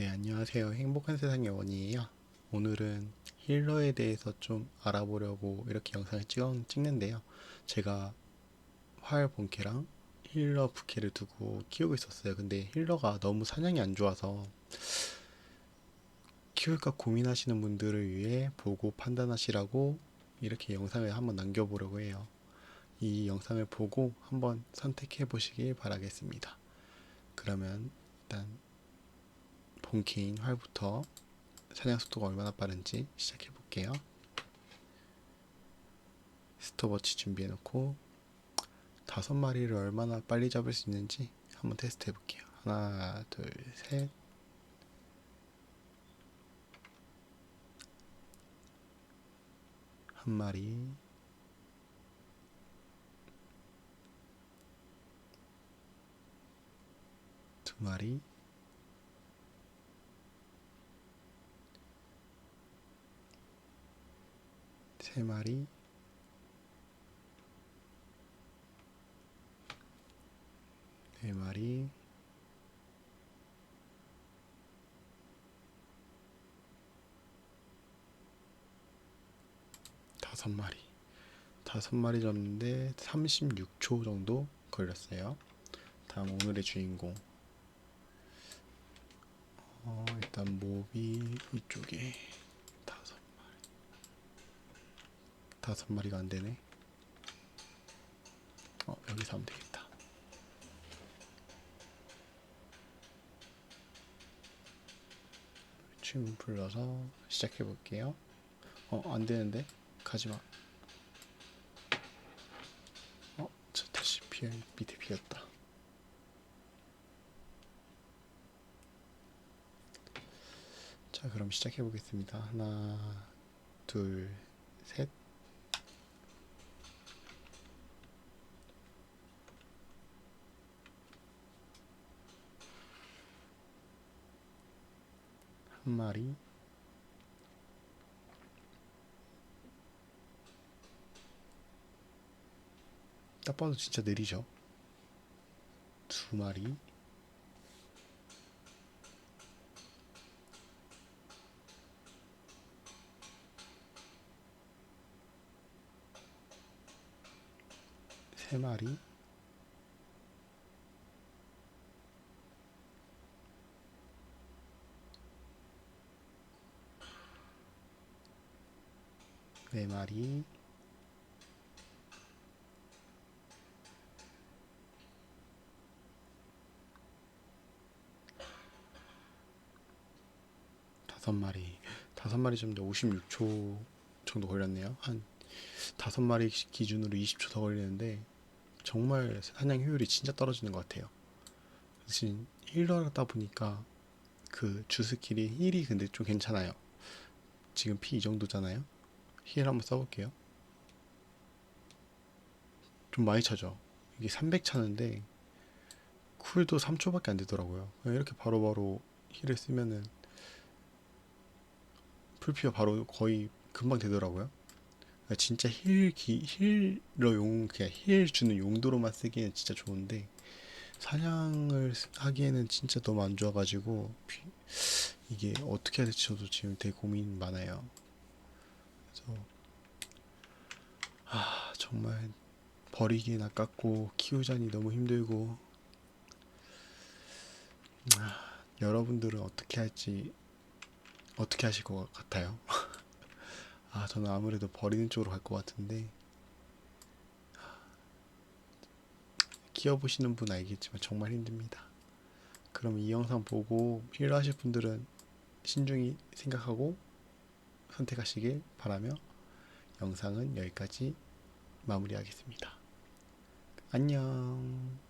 네, 안녕하세요. 행복한 세상의 원이에요. 오늘은 힐러에 대해서 좀 알아보려고 이렇게 영상을 찍, 찍는데요. 제가 활 본캐랑 힐러 부캐를 두고 키우고 있었어요. 근데 힐러가 너무 사냥이 안 좋아서 키울까 고민하시는 분들을 위해 보고 판단하시라고 이렇게 영상을 한번 남겨보려고 해요. 이 영상을 보고 한번 선택해 보시길 바라겠습니다. 그러면 일단 본캐인 활부터 사냥 속도가 얼마나 빠른지 시작해 볼게요. 스톱워치 준비해 놓고 다섯 마리를 얼마나 빨리 잡을 수 있는지 한번 테스트 해 볼게요. 하나, 둘, 셋. 한 마리. 두 마리. 세 마리, 네 마리, 다섯 마리, 다섯 마리 잡는데 36초 정도 걸렸어요. 다음 오늘의 주인공. 어, 일단 몹이 이쪽에 다섯 다섯 마리가 안 되네. 어, 여기서 하면 되겠다. 춤 불러서 시작해 볼게요. 어, 안 되는데? 가지 마. 어, 저 다시 피해 밑에 비었다. 자, 그럼 시작해 보겠습니다. 하나, 둘, 셋. 한 마리. 딱 봐도 진짜 느리죠? 두 마리. 세 마리 네 마리. 다섯 마리. 다섯 마리 잡는데 56초 정도 걸렸네요. 한 다섯 마리 기준으로 20초 더 걸리는데 정말 사냥 효율이 진짜 떨어지는 것 같아요. 대신 힐러다 보니까 그 주스킬이 힐이 근데 좀 괜찮아요. 지금 피 이 정도잖아요 힐 한번 써볼게요. 좀 많이 차죠. 이게 300 차는데 쿨도 3초밖에 안 되더라고요. 그냥 이렇게 바로바로 힐을 쓰면은 풀피가 바로 거의 금방 되더라고요. 그러니까 진짜 힐 기, 힐러 용 그냥 힐 주는 용도로만 쓰기에는 진짜 좋은데 사냥을 하기에는 진짜 너무 안 좋아가지고 이게 어떻게 해야 될지 저도 지금 되게 고민 많아요. 그래서 아 정말 버리기엔 아깝고 키우자니 너무 힘들고 아, 여러분들은 어떻게 할지 어떻게 하실 것 같아요? 아 저는 아무래도 버리는 쪽으로 갈 것 같은데 키워보시는 분 알겠지만 정말 힘듭니다. 그럼 이 영상 보고 필요하실 분들은 신중히 생각하고 선택하시길 바라며 영상은 여기까지 마무리하겠습니다. 안녕.